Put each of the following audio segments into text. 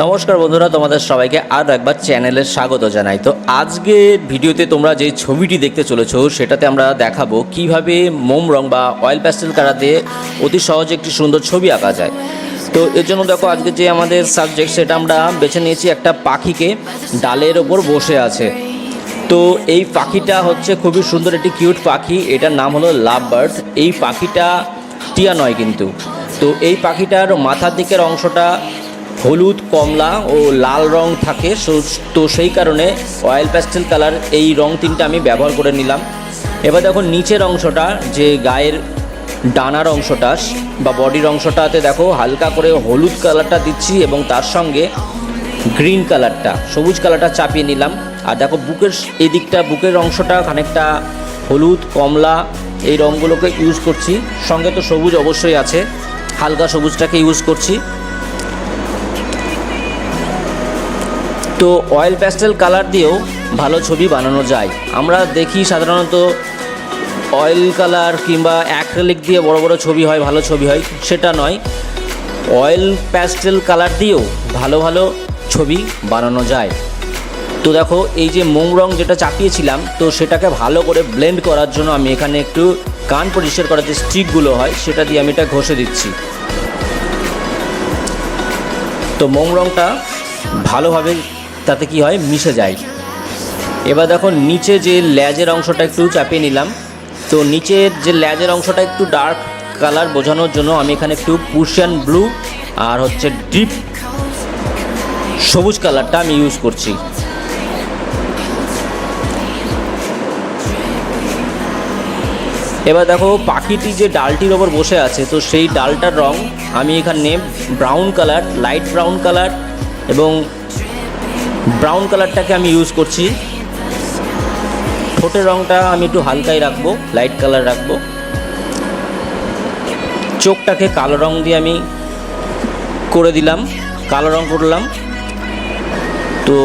নমস্কার বন্ধুরা, তোমাদের সবাইকে আর একবার চ্যানেলে স্বাগত জানাই। তো আজকের ভিডিওতে তোমরা যে ছবিটি দেখতে চলেছো, সেটাতে আমরা দেখাবো কীভাবে মোম রং বা অয়েল প্যাস্টেল দিয়ে অতি সহজে একটি সুন্দর ছবি আঁকা যায়। তো এর জন্য দেখো, আজকে যে আমাদের সাবজেক্ট সেটা আমরা বেছে নিয়েছি একটা পাখিকে ডালের ওপর বসে আছে। তো এই পাখিটা হচ্ছে খুবই সুন্দর একটি কিউট পাখি, এটার নাম হলো লাভ বার্ড এই পাখিটা টিয়া নয় কিন্তু। তো এই পাখিটার মাথার দিকের অংশটা হলুদ, কমলা ও লাল রং থাকে তো সেই কারণে অয়েল প্যাস্টেল কালার এই রং তিনটা আমি ব্যবহার করে নিলাম। এবার দেখো নিচের অংশটা, যে গায়ের ডানার অংশটা বা বডির অংশটাতে দেখো হালকা করে হলুদ কালারটা দিচ্ছি এবং তার সঙ্গে গ্রিন কালারটা সবুজ কালারটা চাপিয়ে নিলাম। আর দেখো বুকের এদিকটা, বুকের অংশটা খানিকটা হলুদ, কমলা এই রঙগুলোকে ইউজ করছি। সঙ্গে তো সবুজ অবশ্যই আছে, হালকা সবুজটাকে ইউজ করছি। তো অয়েল প্যাস্টেল কালার দিয়েও ভালো ছবি বানানো যায়। আমরা দেখি সাধারণত অয়েল কালার কিংবা অ্যাক্রেলিক দিয়ে বড় বড় ছবি হয়, ভালো ছবি হয়, সেটা নয়। অয়েল প্যাস্টেল কালার দিয়েও ভালো ভালো ছবি বানানো যায়। তো দেখো, এই যে মোম রং যেটা চাপিয়েছিলাম, তো সেটাকে ভালো করে ব্লেন্ড করার জন্য আমি এখানে একটু কান পরিষ্কার করার যে স্টিকগুলো হয়, সেটা দিয়ে আমি এটা ঘষে দিচ্ছি। তো মোম রংটা ভালোভাবে তাতে কি হয়? মিশে যায়। এবার দেখো, নিচে যে ল্যাজের অংশটা একটু চাপিয়ে নিলাম। তো নিচের যে ল্যাজের অংশটা একটু ডার্ক কালার বোঝানোর জন্য আমি এখানে একটু পুশিয়ান ব্লু আর হচ্ছে ডিপ সবুজ কালারটা আমি ইউজ করছি। এবার দেখো, পাখিটি যে ডালটির ওপর বসে আছে, তো সেই ডালটার রং আমি এখানে brown colour light brown colour এবং ব্রাউন কালারটাকে আমি ইউজ করছি। ঠোঁটের রংটা আমি একটু হালকাই রাখব লাইট কালার রাখব। চোখটাকে কালো রং দিয়ে আমি করে দিলাম, কালো রং করলাম। তো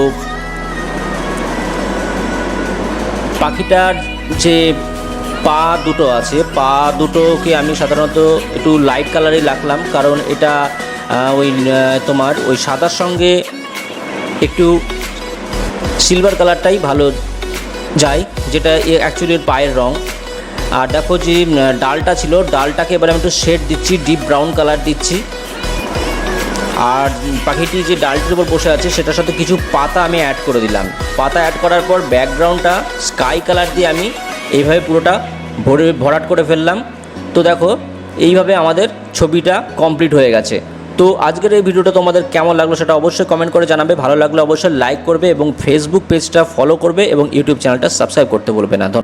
পাখিটার যে পা দুটো আছে, পা দুটোকে আমি সাধারণত একটু লাইট কালারই রাখলাম, কারণ এটা ওই তোমার ওই সাদার সঙ্গে একটু সিলভার কালারটাই ভালো যায়, যেটা অ্যাকচুয়ালি এর পায়ের রং। আর দেখো যে ডালটা ছিল, ডালটাকে এবার আমি একটু শেড দিচ্ছি ডিপ ব্রাউন কালার দিচ্ছি। আর পাখিটি যে ডালটির উপর বসে আছে, সেটার সাথে কিছু পাতা আমি অ্যাড করে দিলাম। পাতা অ্যাড করার পর ব্যাকগ্রাউন্ডটা স্কাই কালার দিয়ে আমি এইভাবে পুরোটা ভরে, ভরাট করে ফেললাম। তো দেখো, এইভাবে আমাদের ছবিটা কমপ্লিট হয়ে গেছে। তো আজকের এই ভিডিওটা তোমাদের কেমন লাগল সেটা অবশ্যই কমেন্ট করে জানাবে ভালো লাগলে অবশ্যই লাইক করবে এবং ফেসবুক পেজটা ফলো করবে এবং ইউটিউব চ্যানেলটা সাবস্ক্রাইব করতে বলবে না।